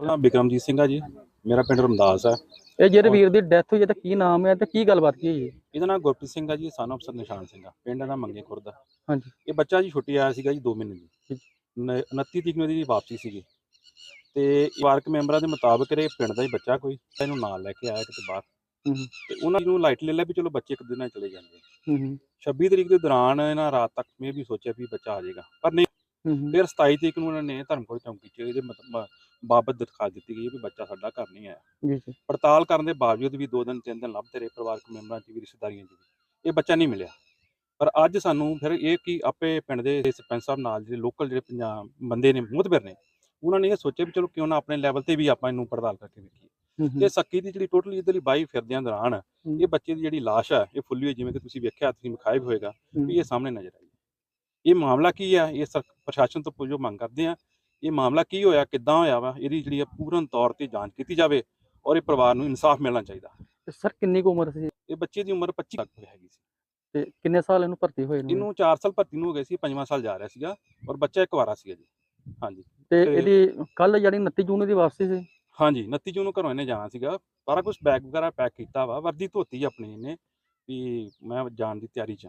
ਨਾਮ ਬਿਕਰਮਜੀਤ ਸਿੰਘ ਆ ਜੀ। ਮੇਰਾ ਪਿੰਡ ਰਮਦਾਸ ਹੈ ਇਹ ਜਿਹੜੇ ਵੀਰ ਦੀ ਡੈਥ ਹੋਈ ਹੈ ਤਾਂ ਕੀ ਨਾਮ ਹੈ ਤੇ ਕੀ ਗੱਲਬਾਤ ਕੀ ਹੋਈ ਹੈ ਇਹਦਾ ਨਾਮ ਗੁਰਪ੍ਰੀਤ ਸਿੰਘ ਆ ਜੀ ਸਨ ਅਫਸਰ ਨਿਸ਼ਾਨ ਸਿੰਘ ਆ। ਪਿੰਡ ਦਾ ਮੰਗੇ ਖੁਰਦ ਆ। ਹਾਂਜੀ। ਇਹ ਬੱਚਾ ਜੀ ਛੁੱਟੀ ਆਇਆ ਸੀਗਾ ਜੀ 2 ਮਹੀਨੇ ਦੀ। ਠੀਕ। ਨ- 29 ਤਰੀਕ ਨੂੰ ਇਹਦੀ ਵਾਪਸੀ ਸੀਗੀ। ਤੇ ਵਾਰਕ ਮੈਂਬਰਾਂ ਦੇ ਮੁਤਾਬਕ ਇਹ ਪਿੰਡ ਦਾ ਹੀ ਬੱਚਾ ਕੋਈ ਇਹਨੂੰ ਨਾਲ ਲੈ ਕੇ ਆਇਆ ਕਿਤੇ ਬਾਹਰ। ਤੇ ਉਹਨਾਂ ਨੂੰ ਲਾਈਟ ਲੈ ਲਿਆ ਵੀ ਚਲੋ ਬੱਚੇ ਇੱਕ ਦਿਨ ਨਾਲ ਚਲੇ ਜਾਂਦੇ ਆ। ਹੂੰ ਹੂੰ। 26 ਤਰੀਕ ਦੇ ਦੌਰਾਨ ਇਹਨਾਂ ਰਾਤ ਤੱਕ ਮੈਂ ਵੀ ਸੋਚਿਆ ਵੀ ਬੱਚਾ ਆ ਜਾਏਗਾ। ਪਰ ਨਹੀਂ ਫਿਰ 27 ਤਰੀਕ ਨੂੰ ਉਹਨਾਂ ਨੇ ਧਰਮਕੋਟ ਚੌਂਕੀ 'ਚ ਇਹਦੇ ਮਤ- ਬਾਬਤ ਦਿਖਾ ਦਿੱਤੀ ਗਈ ਵੀ ਬੱਚਾ ਸਾਡਾ ਘਰ ਨਹੀਂ ਆਇਆ। ਜੀ ਜੀ। ਪੜਤਾਲ ਕਰਨ ਦੇ ਬਾਵਜੂਦ ਵੀ ਦੋ ਦਿਨ ਤਿੰਨ ਦਿਨ ਲੱਭਦੇ ਰਹੇ ਪਰਿਵਾਰਕ ਮੈਂਬਰਾਂ 'ਚ ਵੀ ਰਿਸ਼ਤੇਦਾਰੀਆਂ 'ਚ ਵੀ। ਇਹ ਬੱਚਾ ਨਹੀਂ ਮਿਲਿਆ। ਪਰ ਅੱਜ ਸਾਨੂੰ ਫਿਰ ਇਹ ਕਿ ਆਪੇ ਪਿੰਡ ਦੇ ਸਰਪੰਚ ਸਾਹਿਬ ਨਾਲ ਜਿਹੜੇ ਲੋਕਲ ਜਿਹੜੇ ਪੰਜਾਬ ਬੰਦੇ ਨੇ ਮੁਹਤਬਰ ਨੇ ਉਹਨਾਂ ਨੇ ਇਹ ਸੋਚਿਆ ਵੀ ਚਲੋ ਕਿਉਂ ਨਾ ਆਪਣੇ ਲੈਵਲ ਤੇ ਵੀ ਆਪਾਂ ਇਹਨੂੰ ਪੜਤਾਲ ਕਰਕੇ ਵੇਖੀਏ। ਹੂੰ ਹੂੰ। ਤੇ ਸੱਕੀ ਦੀ ਜਿਹੜੀ ਟੋਟਲੀ ਇਧਰਲੀ ਬਾਈ ਫਿਰਦਿਆਂ ਦੌਰਾਨ ਇਹ ਬੱਚੇ ਦੀ ਜਿਹੜੀ ਲਾਸ਼ ਹੈ ਇਹ ਫੁੱਲੀ ਹੋਈ ਜਿਵੇਂ ਕਿ ਤੁਸੀਂ ਵੇਖਿਆ ਤੁਸੀਂ ਵਿਖਾਇਆ ਹੋਏਗਾ ਵੀ ਇਹ ਸਾਹਮਣੇ ਨਜ਼ਰ ਆਈ। ਇਹ ਮਾਮਲਾ ਕੀ ਆ? ਇਹ ਸਰ- ਪ੍ਰਸ਼ਾਸਨ ਤੋਂ ਪੁੱਛੋ ਮੰਗ ਕਰਦੇ ਆ ਇਹ ਮਾਮਲਾ ਕੀ ਹੋਇਆ ਕਿੱਦਾਂ ਹੋਇਆ ਵਾ ਇਹਦੀ ਜਿਹੜੀ ਆ ਪੂਰਨ ਤੌਰ ਤੇ ਜਾਂਚ ਕੀਤੀ ਜਾਵੇ ਔਰ ਇਹ ਪਰਿਵਾਰ ਨੂੰ ਇਨਸਾਫ ਮਿਲਣਾ ਚਾਹੀਦਾ। ਤੇ ਸਰ ਕਿੰਨੀ ਕੁ ਉਮਰ ਸੀ? ਇਹ ਬੱਚੇ ਦੀ ਉਮਰ 25 ਤੱਕ ਹੈਗੀ ਸੀ। ਤੇ ਕਿੰਨੇ ਸਾਲ ਇਹਨੂੰ ਭਰਤੀ ਹੋਏ ਨੂੰ ਇਹਨੂੰ 4 ਸਾਲ ਭਰਤੀ ਨੂੰ ਹੋ ਗਏ ਸੀ ਪੰਜਵਾਂ ਸਾਲ ਜਾ ਰਿਹਾ ਸੀਗਾ ਔਰ ਬੱਚਾ ਇੱਕ ਵਾਰਾ ਸੀਗਾ ਜੀ ਹਾਂਜੀ। ਤੇ ਇਹਦੀ ਕੱਲ ਜਿਹੜੀ 29 ਜੂਨ ਦੀ ਵਾਪਸੀ ਸੀ? ਹਾਂਜੀ 29 ਜੂਨ ਨੂੰ ਘਰੋਂ ਇਹਨੇ ਜਾਣਾ ਸੀਗਾ। ਸਾਰਾ ਕੁਝ ਬੈਗ ਵਗੈਰਾ ਪੈਕ ਕੀਤਾ ਵਾ ਵਰਦੀ ਧੋਤੀ ਆਪਣੀ ਇਹਨੇ ਵੀ ਮੈਂ ਜਾਣ ਦੀ ਤਿਆਰੀ 'ਚ।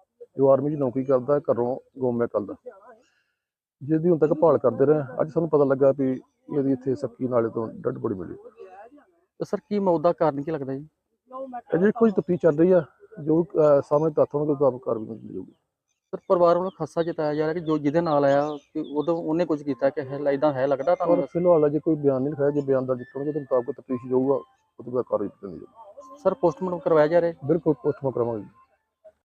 ਜੋ ਆਰਮੀ 'ਚ ਨੌਕਰੀ ਕਰਦਾ ਘਰੋਂ ਗੋਮੇ ਕਰਦਾ ਜਿਹਦੀ ਹੁਣ ਤੱਕ ਭਾਲ ਕਰਦੇ ਰਹੇ ਅੱਜ ਸਾਨੂੰ ਪਤਾ ਲੱਗਾ ਵੀ ਇਹਦੀ ਇੱਥੇ ਸੱਕੀ ਨਾਲੇ ਤੋਂ ਡੱਡ ਬੜੀ ਮਿਲੀ। ਤੇ ਸਰ ਕੀ ਮੌਤ ਦਾ ਕਾਰਨ ਕੀ ਲੱਗਦਾ ਜੀ? ਅਜੇ ਕੋਈ ਤਫਤੀਸ਼ ਚੱਲ ਰਹੀ ਆ ਜੋ ਸਾਹਮਣੇ ਤੱਥ ਹੋਣਗੇ ਆਪ ਕਾਰਵਾਈ ਕੀਤੀ ਜਾਊਗੀ। ਸਰ ਪਰਿਵਾਰ ਵੱਲੋਂ ਖਾਸਾ ਜਤਾਇਆ ਜਾ ਰਿਹਾ ਕਿ ਜੋ ਜਿਹਦੇ ਨਾਲ ਆਇਆ ਕਿ ਉਦੋਂ ਉਹਨੇ ਕੁਝ ਕੀਤਾ ਕਿ ਹੈ ਇਦਾਂ ਹੈ ਲੱਗਦਾ ਪਰ ਤੁਹਾਨੂੰ ਫਿਲਹਾਲ ਅਜੇ ਕੋਈ ਬਿਆਨ ਨਹੀਂ ਲਿਖਾਇਆ ਜੇ ਬਿਆਨ ਦਰਜ ਕਰਨਗੇ ਉਹਦੇ ਮੁਤਾਬਕ ਤਫਤੀਸ਼ ਜਾਊਗਾ ਉਹਦੇ ਬਾਅਦ ਕਾਰਵਾਈ ਕੀਤੀ ਜਾਊਗੀ। ਸਰ ਪੋਸਟਮਾਰਟਮ ਕਰਵਾਇਆ ਜਾ ਰਿਹਾ? ਬਿਲਕੁਲ ਪੋਸਟਮਾਰਟਮ ਕਰਾਵਾਂਗੇ।